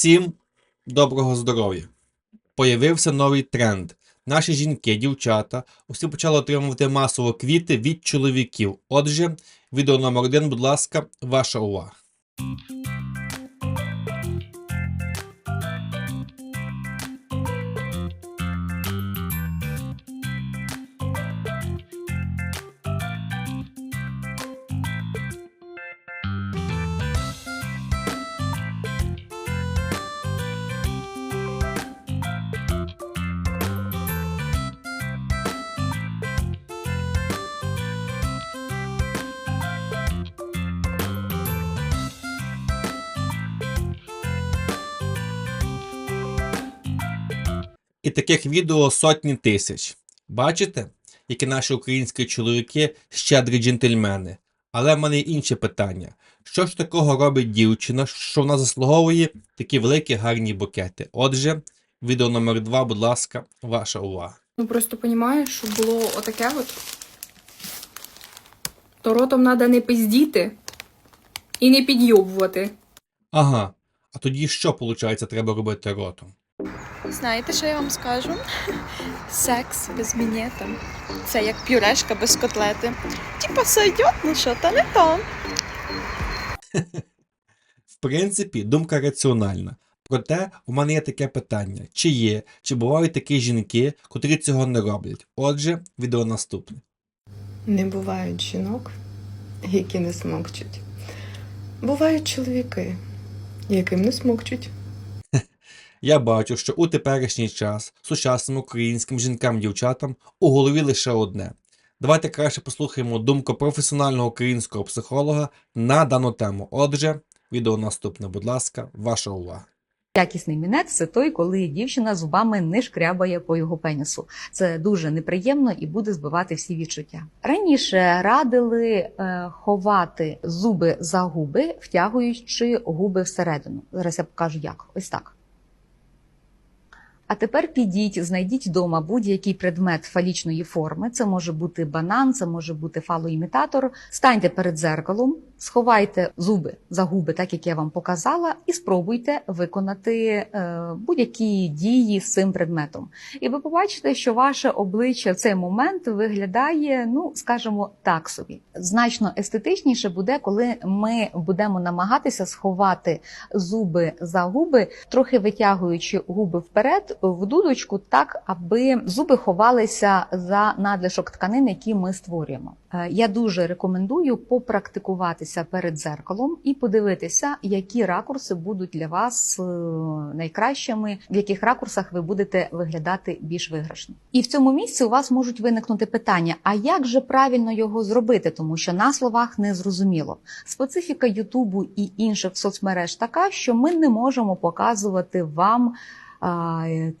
Всім доброго здоров'я! Появився новий тренд. Наші жінки, дівчата, усі почали отримувати масово квіти від чоловіків. Отже, відео номер один, будь ласка, ваша увага. І таких відео сотні тисяч. Бачите, які наші українські чоловіки щедрі джентльмени. Але в мене є інше питання: що ж такого робить дівчина, що вона заслуговує такі великі гарні букети? Отже, відео номер два, будь ласка, ваша увага. Ну просто понімаєш, що було отаке от. То ротом треба не пиздіти і не підйобувати. Ага, а тоді що, виходить, треба робити ротом? Знаєте, що я вам скажу? Секс без мінета. Це як пюрешка без котлети. Типа сойдет, ну що, та не то. В принципі, думка раціональна. Проте у мене є таке питання: чи є, чи бувають такі жінки, котрі цього не роблять? Отже, відео наступне. Не бувають жінок, які не смокчуть. Бувають чоловіки, яким не смокчуть. Я бачу, що у теперішній час сучасним українським жінкам-дівчатам у голові лише одне. Давайте краще послухаємо думку професіонального українського психолога на дану тему. Отже, відео наступне, будь ласка, ваша увага. Якісний мінець це той, коли дівчина зубами не шкрябає по його пенісу. Це дуже неприємно і буде збивати всі відчуття. Раніше радили е, ховати зуби за губи, втягуючи губи всередину. Зараз я покажу як. Ось так. А тепер підіть, знайдіть вдома будь-який предмет фалічної форми. Це може бути банан, це може бути фалоімітатор. Станьте перед зеркалом, сховайте зуби за губи, так як я вам показала, і спробуйте виконати е, будь-які дії з цим предметом. І ви побачите, що ваше обличчя в цей момент виглядає, ну скажімо, так собі. Значно естетичніше буде, коли ми будемо намагатися сховати зуби за губи, трохи витягуючи губи вперед в дудочку, так аби зуби ховалися за надлишок тканин, які ми створюємо. Е, Я дуже рекомендую попрактикуватися перед зеркалом і подивитися, які ракурси будуть для вас е, найкращими, в яких ракурсах ви будете виглядати більш виграшно. І в цьому місці у вас можуть виникнути питання: а як же правильно його зробити, тому що на словах не зрозуміло. Специфіка Ютубу і інших соцмереж така, що ми не можемо показувати вам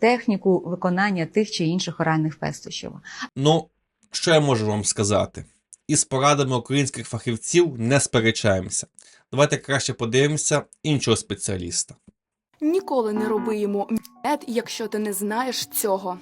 техніку виконання тих чи інших оральних пестощів. Ну, що я можу вам сказати? Із порадами українських фахівців не сперечаємося. Давайте краще подивимося іншого спеціаліста. Ніколи не роби йому мед, якщо ти не знаєш цього.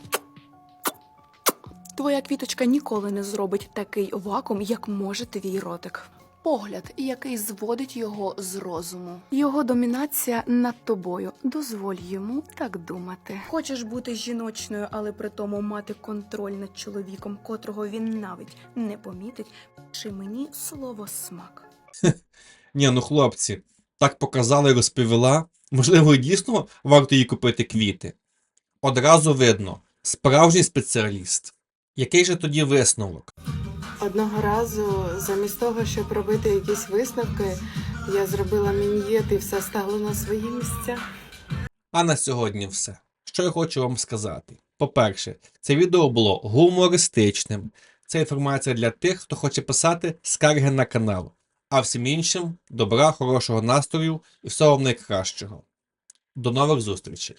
Твоя квіточка ніколи не зробить такий вакуум, як може твій ротик. Погляд, який зводить його з розуму. Його домінація над тобою. Дозволь йому так думати. Хочеш бути жіночною, але при тому мати контроль над чоловіком, котрого він навіть не помітить. Чи мені слово смак? Ні, ну хлопці, так показала і розповіла. Можливо, дійсно варто їй купити квіти. Одразу видно, справжній спеціаліст. Який же тоді висновок? Одного разу, замість того, щоб робити якісь висновки, я зробила мін'єт і все стало на свої місця. А на сьогодні все. Що я хочу вам сказати. По-перше, це відео було гумористичним. Це інформація для тих, хто хоче писати скарги на канал. А всім іншим добра, хорошого настрою і всього вам найкращого. До нових зустрічей!